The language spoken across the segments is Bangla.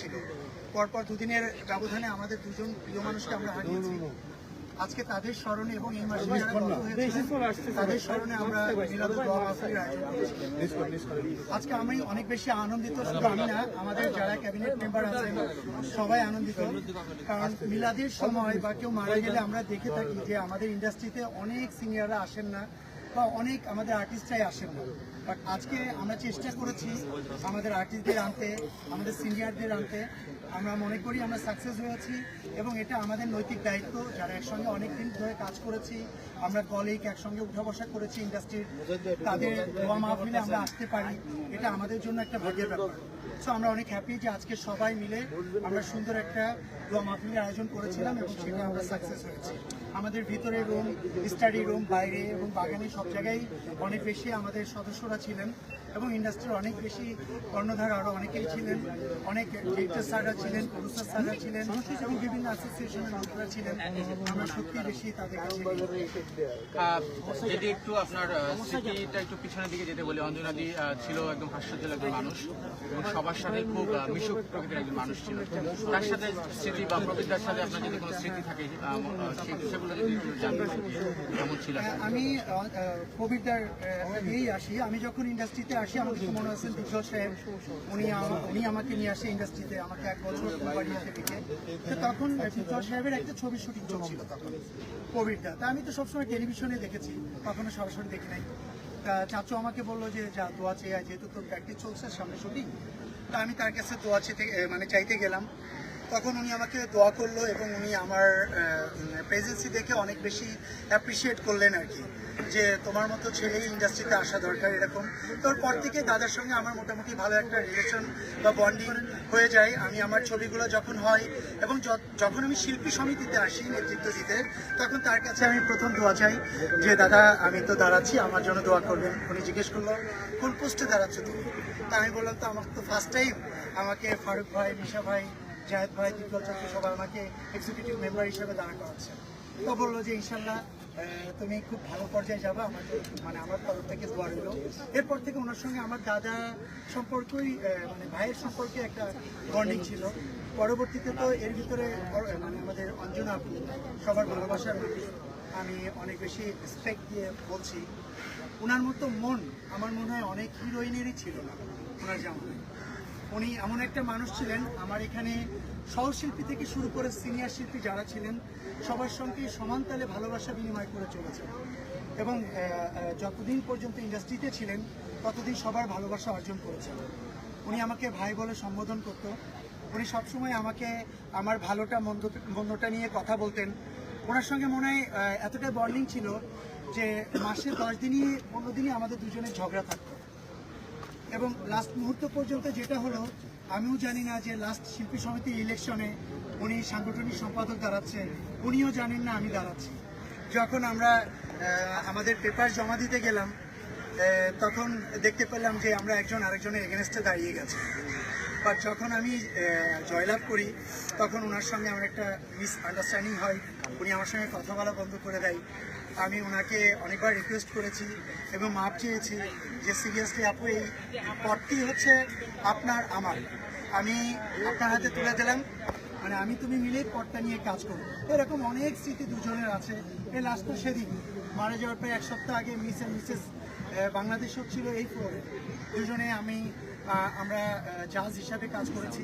ছিল পরপর দুদিনের ব্যবধানে আমাদের দুজন প্রিয় মানুষকে আমরা হারিয়েছি। আজকে তাদের স্মরণে এবং এই মাসে তাদের স্মরণে আমরা আজকে আমি অনেক বেশি আনন্দিত, শুধু আমি না, আমাদের যারা ক্যাবিনেট মেম্বার আছেন, সবাই আনন্দিত। কারণ মিলাদের সময় বা কেউ মারা গেলে আমরা দেখে থাকি যে আমাদের ইন্ডাস্ট্রিতে অনেক সিনিয়ররা আসেন না। বা অনেক আমাদের আর্টিস্টরাই আসেন না। বাট আজকে আমরা চেষ্টা করেছি আমাদের আর্টিস্টদের আনতে, আমাদের সিনিয়রদের আনতে। আমরা মনে করি আমরা সাকসেস হয়েছি এবং এটা আমাদের নৈতিক দায়িত্ব। যারা একসঙ্গে অনেক দিন ধরে কাজ করেছি, আমরা কলিগ একসঙ্গে উঠা বসা করেছি ইন্ডাস্ট্রির তাদের দোয়া মাহফিলে আমরা আসতে পারি। এটা আমাদের জন্য একটা ভাগ্যের ব্যাপার। সো আমরা অনেক হ্যাপি যে আজকে সবাই মিলে আমরা সুন্দর একটা দোয়া মাহফিলের আয়োজন করেছিলাম এবং সেটা আমরা সাকসেস হয়েছি। আমাদের ভিতরে রুম স্টাডি রুম বাইরে এবং বাগানে সব জায়গায় অনেক বেশি আমাদের সদস্যরা ছিলেন। এবং ইন্ডাস্ট্রির অনেক বেশি কর্ণধার আরও অনেকেই ছিলেন। অনেক ডিরেক্টর স্যাররা ছিলেন প্রডিউসার স্যাররা ছিলেন এবং বিভিন্ন অ্যাসোসিয়েশনের লোকরা ছিলেন। আমরা সত্যি বেশি তাদের কাছে যদি একটু আপনার স্মৃতিটা একটু পিছনের দিকে যেতে বলি অঞ্জনাদি ছিল একদম হাস্যজ্জ্বল একজন মানুষ এবং সবার সাথে খুব মিশুক প্রকৃতির একজন মানুষ ছিল। তার সাথে স্মৃতি বা সাথে আপনার যদি কোনো স্মৃতি থাকে সেগুলো যদি জানতে কেমন ছিল? আমি কোভিডার দিয়েই আসি। আমি যখন ইন্ডাস্ট্রিতে আসি আমাকে মনে আছেন দুর্জল সাহেব উনি উনি আমাকে নিয়ে আসে ইন্ডাস্ট্রিতে আমাকে এক বছর কোম্পানিতে থেকে তো তখন দুর্জল সাহেবের একটা ছবি শুটিং চলছিল তখন কোভিডটা তা আমি তো সবসময় টেলিভিশনে দেখেছি কখনো সরাসরি দেখি নাই। তা চাচু আমাকে বলল যে যা দোয়া চেয়ে যেহেতু তোর প্র্যাকটিস চলছে সামনে শুটিং তা আমি তার কাছে দোয়া এ, মানে চাইতে গেলাম। তখন উনি আমাকে দোয়া করল এবং উনি আমার প্রেজেন্সি দেখে অনেক বেশি অ্যাপ্রিসিয়েট করলেন আর কি, যে তোমার মতো ছেলে ইন্ডাস্ট্রিতে আসা দরকার এরকম। তোর পর থেকে দাদার সঙ্গে আমার মোটামুটি ভালো একটা রিলেশন বা বন্ডিং হয়ে যায়। আমি আমার ছবিগুলো যখন হয় এবং যখন আমি শিল্পী সমিতিতে আসি নেতৃত্ব দিতে, তখন তার কাছে আমি প্রথম দোয়া চাই যে, দাদা, আমি তো দাঁড়াচ্ছি, আমার জন্য দোয়া করবেন। উনি জিজ্ঞেস করল, কোন পোস্টে দাঁড়াচ্ছ তুমি? তা আমি বললাম, তো আমার তো ফার্স্ট টাইম আমাকে ফারুক ভাই, মিশা ভাই জাহেদ ভাই দীপল চক্রী সবাই আমাকে এক্সিকিউটিভ মেম্বার হিসেবে দাঁড়া করাচ্ছে। তো বলল যে, ইনশাল্লাহ তুমি খুব ভালো পর্যায়ে যাবে আমার মানে আমার তরফ থেকে দোয়া রইল। এরপর থেকে ওনার সঙ্গে আমার দাদা সম্পর্কই মানে ভাইয়ের সম্পর্কে একটা বন্ডিং ছিল। পরবর্তীতে তো এর ভিতরে মানে আমাদের অঞ্জনা সবার ভালোবাসার আমি অনেক বেশি রেসপেক্ট দিয়ে বলছি। ওনার মতো মন, আমার মনে হয় অনেক হিরোইনেরই ছিল না ওনার যেমন উনি এমন একটা মানুষ ছিলেন, আমার এখানে সহশিল্পী থেকে শুরু করে সিনিয়র শিল্পী যারা ছিলেন, সবার সঙ্গে সমান তালে ভালোবাসা বিনিময় করে চলেছেন। এবং যতদিন পর্যন্ত ইন্ডাস্ট্রিতে ছিলেন, ততদিন সবার ভালোবাসা অর্জন করেছেন। উনি আমাকে ভাই বলে সম্বোধন করতো। উনি সবসময় আমাকে আমার ভালোটা, মন্দ, মন্দটা নিয়ে কথা বলতেন। ওনার সঙ্গে মনে হয় এতটাই বন্ডিং ছিল যে মাসে দশ দিনই, পনেরো দিনই আমাদের দুজনের ঝগড়া থাকতো। এবং লাস্ট মুহূর্ত পর্যন্ত যেটা হলো, আমিও জানি না যে লাস্ট শিল্পী সমিতি ইলেকশনে উনি সাংগঠনিক সম্পাদক দাঁড়াচ্ছে, উনিও জানেন না আমি দাঁড়াচ্ছি। যখন আমরা আমাদের পেপার জমা দিতে গেলাম তখন দেখতে পেলাম যে আমরা একজন আরেকজনের এগেনস্টে দাঁড়িয়ে গেছি। বাট যখন আমি জয়লাভ করি, তখন ওনার সঙ্গে আমার একটা মিস আন্ডারস্ট্যান্ডিং হয়। উনি আমার সঙ্গে কথা বলা বন্ধ করে দেয়। আমি ওনাকে অনেকবার রিকোয়েস্ট করেছি এবং মাপ চেয়েছি যে সিরিয়াসলি আপু, এই পদটি হচ্ছে আপনার, আমার। আমি আপনার হাতে তুলে দিলাম। মানে আমি তুমি মিলে পদটা নিয়ে কাজ করব এরকম অনেক স্মৃতি দুজনের আছে। এই লাস্ট তো সেদিন। মারা যাওয়ার পরে এক সপ্তাহ আগে মিস অ্যান্ড মিসেস বাংলাদেশও ছিল এই ফ্লোরে দুজনে আমি আমরা জাজ হিসাবে কাজ করেছি।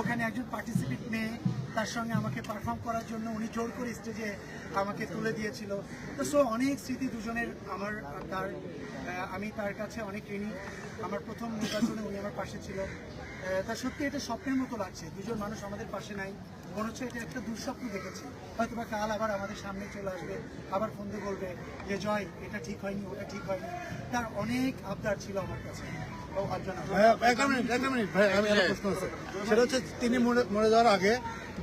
ওখানে একজন পার্টিসিপেট মেয়ে তার সঙ্গে আমাকে পারফর্ম করার জন্য উনি জোর করে স্টেজে আমাকে তুলে দিয়েছিল। তো সো অনেক স্মৃতি দুজনের আমার তার আমি তার কাছে অনেক ঋণী। আমার প্রথম নির্বাচনে উনি আমার পাশে ছিল। তা সত্যি এটা স্বপ্নের মতো লাগছে। দুজন মানুষ আমাদের পাশে নাই। মনে হচ্ছে এটা একটা দুঃস্বপ্ন দেখেছি। হয়তো বা কাল আবার আমাদের সামনে চলে আসবে, আবার ফোন দিয়ে বলবে যে, জয়, এটা ঠিক হয়নি, ওটা ঠিক হয়নি। তার অনেক আবদার ছিল আমার কাছে। সেটা হচ্ছে, তিনি মরে যাওয়ার আগে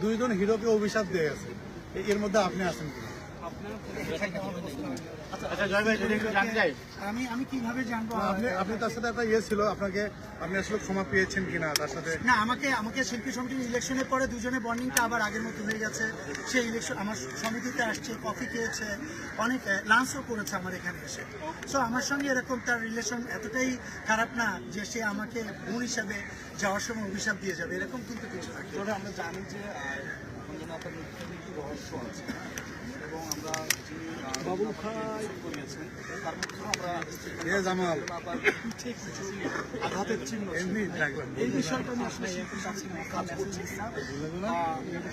দুইজন হিরোকে অভিশাপ দিয়ে গেছে। এর মধ্যে আপনি আছেন কিনা? আমি আমি কীভাবে জানব আপনি আপনি তার সাথে একটা ইয়ে ছিল আপনাকে আপনি আসলে ক্ষমা পেয়েছেন কিনা তার সাথে? না আমাকে আমাকে শিল্পী সমিতির ইলেকশনের পরে দুজনে বন্ডিংটা আবার আগের মতো হয়ে গেছে। সেই ইলেকশন আমার সমিতিতে আসছে কফি খেয়েছে অনেক লাঞ্চও করেছে আমার এখানে এসে। সো আমার সঙ্গে এরকম তার রিলেশন এতটাই খারাপ না যে সে আমাকে বোন হিসাবে যাওয়ার সময় অভিশাপ দিয়ে যাবে এরকম কিন্তু কিছু না। আমরা জানি যে মৃত্যুর একটু রহস্য আছে এবং আমরা যিনি বাবুল খাই করিয়েছেন তার মধ্যেও আমরা এ জামাল আপনার পিঠে কিছু আঘাতের চিহ্ন ছিল। এমনি রাখলাম এই বিষয়টা নিয়ে আসলে শিল্পীর কাছে নিয়ে কাজ করছি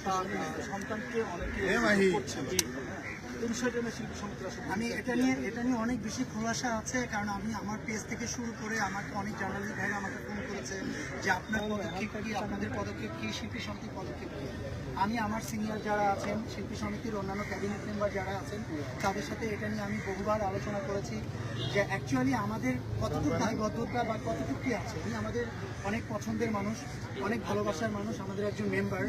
তার সন্তানকে অনেকে করছেন আমি এটা নিয়ে এটা নিয়ে অনেক বেশি খোলাসা আছে কারণ আমি আমার পেজ থেকে শুরু করে আমাকে অনেক জার্নালিস্ট ভাইরা আমাকে ফোন করেছে যে আপনার পদক্ষেপ কি আপনাদের পদক্ষেপ কি শিল্পী সমিতির পদক্ষেপ কি? আমি আমার সিনিয়র যারা আছেন, শিল্পী সমিতির অন্যান্য ক্যাবিনেট মেম্বার যারা আছেন, তাদের সাথে এটা নিয়ে আমি বহুবার আলোচনা করেছি যে অ্যাকচুয়ালি আমাদের কতটুকু দায়বদ্ধতা বা কতটুকু কী আছে? উনি আমাদের অনেক পছন্দের মানুষ, অনেক ভালোবাসার মানুষ, আমাদের একজন মেম্বার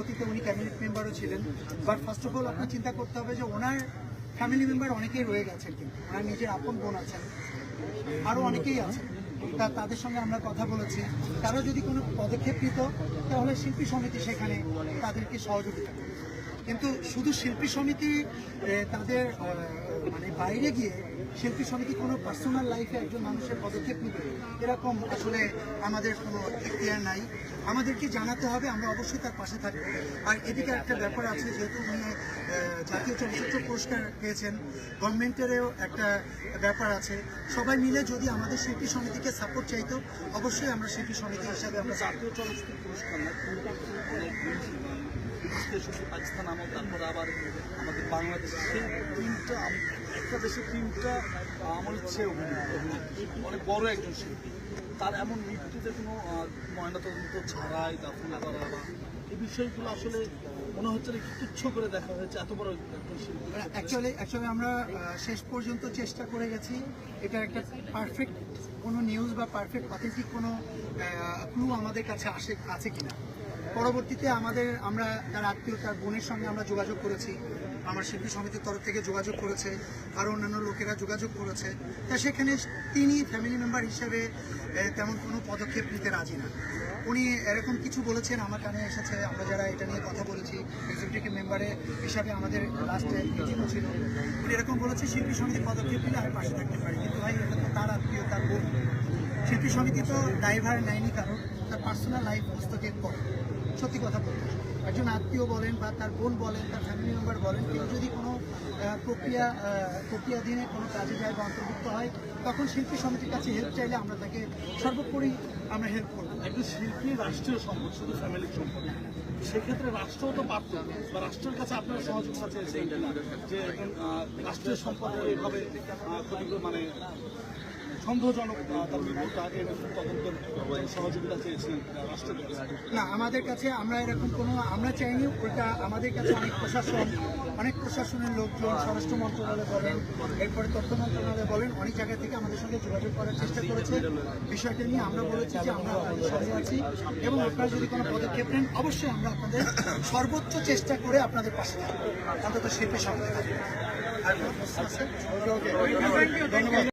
অতীতে উনি ক্যাবিনেট মেম্বারও ছিলেন। বাট ফার্স্ট অফ অল আপনার চিন্তা করতে হবে যে ওনার ফ্যামিলি মেম্বার অনেকেই রয়ে গেছেন কিন্তু। ওনার নিজের আপন বোন আছেন। আরও অনেকেই আছে তা তাদের সঙ্গে আমরা কথা বলেছি। তারা যদি কোনো পদক্ষেপ নিত, তাহলে শিল্পী সমিতি সেখানে তাদেরকে সহযোগিতা কিন্তু শুধু শিল্পী সমিতি তাদের মানে বাইরে গিয়ে শিল্পী সমিতি কোনো পার্সোনাল লাইফে একজন মানুষের পদক্ষেপ নেবে এরকম আসলে আমাদের কোনো ইতিহার নাই। আমাদেরকে জানাতে হবে, আমরা অবশ্যই তার পাশে থাকব। আর এদিকে একটা ব্যাপার আছে, যেহেতু উনি জাতীয় চলচ্চিত্র পুরস্কার পেয়েছেন, গভর্নমেন্টেরও একটা ব্যাপার আছে। সবাই মিলে যদি আমাদের শিল্পী সমিতিকে সাপোর্ট চাইতো, অবশ্যই আমরা শিল্পী সমিতি হিসাবে আমরা জাতীয় চলচ্চিত্র পুরস্কার শুধু পাকিস্তান আমল, তারপরে আবার আমাদের বাংলাদেশে, সেই তিনটা একটা দেশে তিনটা আমল অভিনেত্রী, অনেক বড় একজন শিল্পী। তার এমন মৃত্যুতে কোনো ময়নাতদন্ত ছাড়াই দাফন করা বা এই বিষয়গুলো আসলে মনে হচ্ছে তুচ্ছ করে দেখা হয়েছে, এত বড় অ্যাকচুয়ালি অ্যাকচুয়ালি আমরা শেষ পর্যন্ত চেষ্টা করে গেছি। এটা একটা পারফেক্ট কোনো নিউজ বা পারফেক্ট অথেন্টিক কোনো ক্লু আমাদের কাছে আসে, আছে কিনা। পরবর্তীতে আমাদের, আমরা তার আত্মীয়, তার বোনের সঙ্গে আমরা যোগাযোগ করেছি। আমার শিল্পী সমিতির তরফ থেকে যোগাযোগ করেছে, আর অন্যান্য লোকেরা যোগাযোগ করেছে। তা সেখানে তিনি ফ্যামিলি মেম্বার হিসেবে তেমন কোনো পদক্ষেপ নিতে রাজি না। উনি এরকম কিছু বলেছেন, আমার কানে এসেছে। আমরা যারা এটা নিয়ে কথা বলেছি এক্সিকিউটিভ মেম্বারে হিসাবে আমাদের লাস্টে মিটিংও ছিল। উনি এরকম বলেছে, শিল্পী সমিতি পদক্ষেপ নিলে আমি পাশে থাকতে পারি। কিন্তু ভাই, এটা তো তার আত্মীয়, তার বোন। শিল্পী সমিতি তো ড্রাইভার নেয়নি কারণ তার পার্সোনাল লাইফ হস্তক্ষেপ করে। সত্যি কথা বলতে একজন আত্মীয় বলেন বা তার বোন বলেন, তার ফ্যামিলি মেম্বার বলেন, কেউ যদি কোনো প্রক্রিয়া প্রক্রিয়াধীনে কোনো কাজে যায় বা অন্তর্ভুক্ত হয়, তখন শিল্পী সমিতির কাছে হেল্প চাইলে আমরা তাকে সর্বোপরি আমরা হেল্প করব একজন শিল্পী রাষ্ট্রীয় সম্পদ, শুধু ফ্যামিলির সম্পদ। সেক্ষেত্রে রাষ্ট্রও তো পারত বা রাষ্ট্রের কাছে আপনার সহযোগিতা চেয়েছেন কিনা? যে একজন রাষ্ট্রীয় সম্পদ এইভাবে মানে সন্দেহজনক তার মৃত্যুটা এর তদন্তের সহযোগিতা চেয়েছিলেন কিনা না আমাদের কাছে আমরা এরকম কোনো আমরা চাইনি ওটা আমাদের কাছে অনেক প্রশাসন অনেক প্রশাসনের লোকজন স্বরাষ্ট্র মন্ত্রণালয় বলেন এরপরে তথ্য মন্ত্রণালয় বলেন অনেক জায়গা থেকে আমাদের সঙ্গে যোগাযোগ করার চেষ্টা করেছে। বিষয়টা নিয়ে আমরা বলেছি যে আমরা আপনাদের সঙ্গে আছি এবং আপনারা যদি কোনো পদক্ষেপ নেন অবশ্যই আমরা আপনাদের সর্বোচ্চ চেষ্টা করে আপনাদের পাশে থাকব। অন্তত শিল্পী সঙ্গে. ধন্যবাদ।